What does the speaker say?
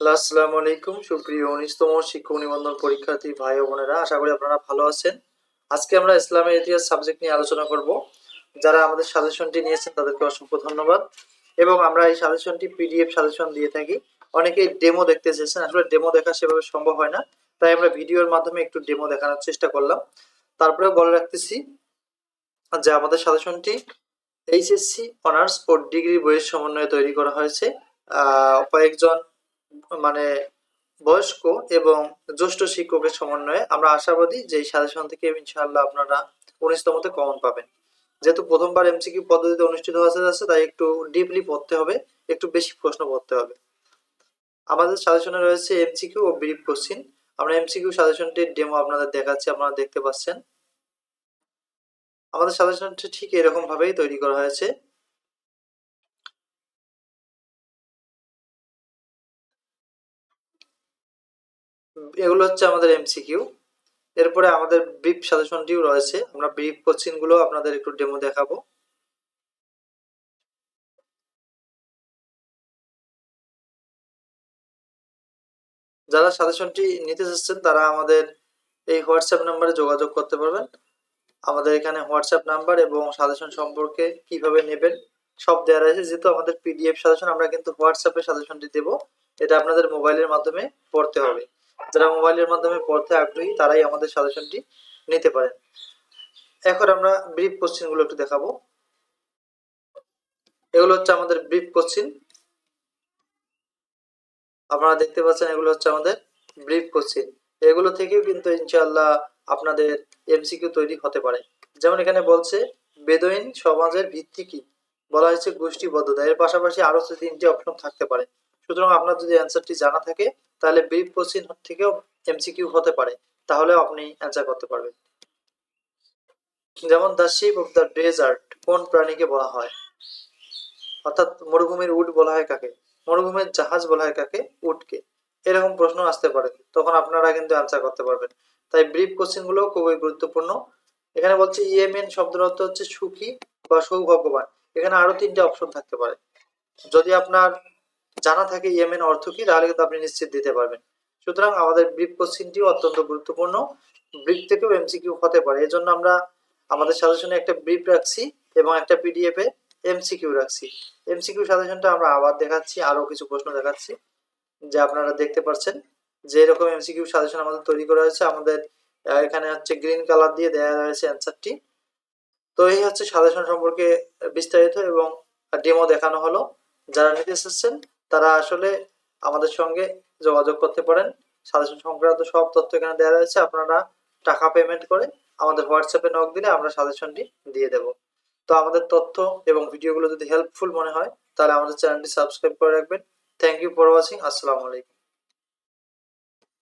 আসসালামু আলাইকুম। সুপ্রিয় উনিশতম শিক্ষক নিবন্ধন পরীক্ষার্থী ভাই ও বোনেরা, আশা করি আপনারা ভালো আছেন। আজকে আমরা ইসলামের ইতিহাস সাবজেক্ট নিয়ে আলোচনা করব। যারা আমাদের সাজেশনটি নিয়েছেন, তাদেরকে অসংখ্য ধন্যবাদ। এবং আমরা এই সাজেশনটি পিডিএফ সাজেশন দিয়ে থাকি। অনেকেই ডেমো দেখতে চেয়েছেন, আসলে ডেমো দেখা সেভাবে সম্ভব হয় না। তাই আমরা ভিডিওর মাধ্যমে একটু ডেমো দেখানোর চেষ্টা করলাম। তারপরে বলে রাখতেছি যে আমাদের সাজেশনটি এইচএসসি অনার্স ও ডিগ্রি বইয়ের সমন্বয়ে তৈরি করা হয়েছে। কয়েকজন মানে বয়স্ক এবং জ্যেষ্ঠ শিক্ষকের সমন্বয়ে আমরা আশাবাদী যে সাজেশন থেকে ইনশাআল্লাহ আপনারা উনিশতমতে কমন পাবেন। যেহেতু প্রথমবার এমসিকিউ পদ্ধতিতে অনুষ্ঠিত হতে যাচ্ছে তাই একটু ডিপলি পড়তে হবে, একটু বেশি প্রশ্ন পড়তে হবে। আমাদের সাজেশনে রয়েছে এমসিকিউ ও ব্রিফ কোশ্চিন আমরা এমসিকিউ সাজেশনটির ডেমো আপনাদের দেখাচ্ছি, আপনারা দেখতে পাচ্ছেন। আমাদের সাজেশনটি ঠিক এরকম ভাবেই তৈরি করা হয়েছে। এগুলো হচ্ছে আমাদের এমসিকিউ এরপরে আমাদের ব্রিফ সাজেশনটিও রয়েছে। আমরা ব্রিফ কোশ্চিনগুলো আপনাদের একটু ডেমো দেখাবো। যারা সাজেশনটি নিতে চাচ্ছেন তারা আমাদের এই হোয়াটসঅ্যাপ নাম্বারে যোগাযোগ করতে পারবেন। আমাদের এখানে হোয়াটসঅ্যাপ নাম্বার এবং সাজেশন সম্পর্কে কীভাবে নেবেন, সব দেওয়া রয়েছে। যেহেতু আমাদের পিডিএফ সাজেশন আমরা কিন্তু হোয়াটসঅ্যাপে সাজেশনটি দেব। এটা আপনাদের মোবাইলের মাধ্যমে পড়তে হবে। যারা মোবাইলের মাধ্যমে পড়তে আগ্রহী, তারাই আমাদের সাজেশনটি নিতে পারেন। এখন আমরা ব্রিফ কোশ্চিনগুলো একটু দেখাবো। এগুলো হচ্ছে আমাদের ব্রিফ কোশ্চিন আপনারা দেখতে পাচ্ছেন এগুলো হচ্ছে আমাদের ব্রিফ কোশ্চিন এগুলো থেকেও কিন্তু ইনশাআল্লাহ আপনাদের এমসিকিউ তৈরি হতে পারে। যেমন এখানে বলছে বেদইন সমাজের ভিত্তি কি? বলা হয়েছে গোষ্ঠীবদ্ধতা। এর পাশাপাশি আরও তিনটি অপশন থাকতে পারে। সুতরাং আপনার যদি অ্যান্সারটি জানা থাকে, তাহলে ব্রিফ কোশ্চিন থেকেও এমসিকিউ হতে পারে। তাহলে আপনি অ্যান্সার করতে পারবেন। যেমন the ship of the desert কোন প্রাণীকে বলা হয়? অর্থাৎ মরুভূমির উট বলা হয় কাকে? মরুভূমির জাহাজ বলা হয় কাকে? উটকে। এরকম প্রশ্ন আসতে পারে। তখন আপনারা কিন্তু অ্যান্সার করতে পারবেন। তাই ব্রিফ কোশ্চেনগুলো খুবই গুরুত্বপূর্ণ। এখানে বলছে ইয়েমেন শব্দের অর্থ হচ্ছে সুখী বা সৌভাগ্যবান। এখানে আরও তিনটে অপশন থাকতে পারে। যদি আপনার জানা থাকে ইয়েমেন অর্থ কি, তাহলে কিন্তু আপনি নিশ্চিত দিতে পারবেন। সুতরাং আমাদের ব্রিফ কোশ্চিনটিও অত্যন্ত গুরুত্বপূর্ণ। ব্রিফ থেকেও এমসিকিউ হতে পারে। এজন্য আমরা আমাদের সাজেশনে একটা ব্রিফ রাখছি এবং একটা পিডিএফ এ এমসিকিউ রাখছি। এমসিকিউ সাজেশনটা আমরা আবার দেখাচ্ছি আরও কিছু প্রশ্ন দেখাচ্ছি, যে আপনারা দেখতে পাচ্ছেন যে এরকম এমসিকিউ সাজেশন আমাদের তৈরি করা হয়েছে, আমাদের এখানে হচ্ছে গ্রিন কালার দিয়ে দেওয়া হয়েছে অ্যান্সারটি। তো এই হচ্ছে সাজেশন সম্পর্কে বিস্তারিত এবং ডেমো দেখানো হলো। যারা নিতে এসেছেন তারা আসলে আমাদের সঙ্গে যোগাযোগ করতে পারেন। সাজেশন সংক্রান্ত সব তথ্য এখানে দেওয়া রয়েছে। আপনারা টাকা পেমেন্ট করে আমাদের হোয়াটসঅ্যাপে নক দিলে আমরা সাজেশনটি দিয়ে দেব। তো আমাদের তথ্য এবং ভিডিওগুলো যদি হেল্পফুল মনে হয়, তাহলে আমাদের চ্যানেলটি সাবস্ক্রাইব করে রাখবেন। থ্যাংক ইউ ফর ওয়াচিং আসসালামু আলাইকুম।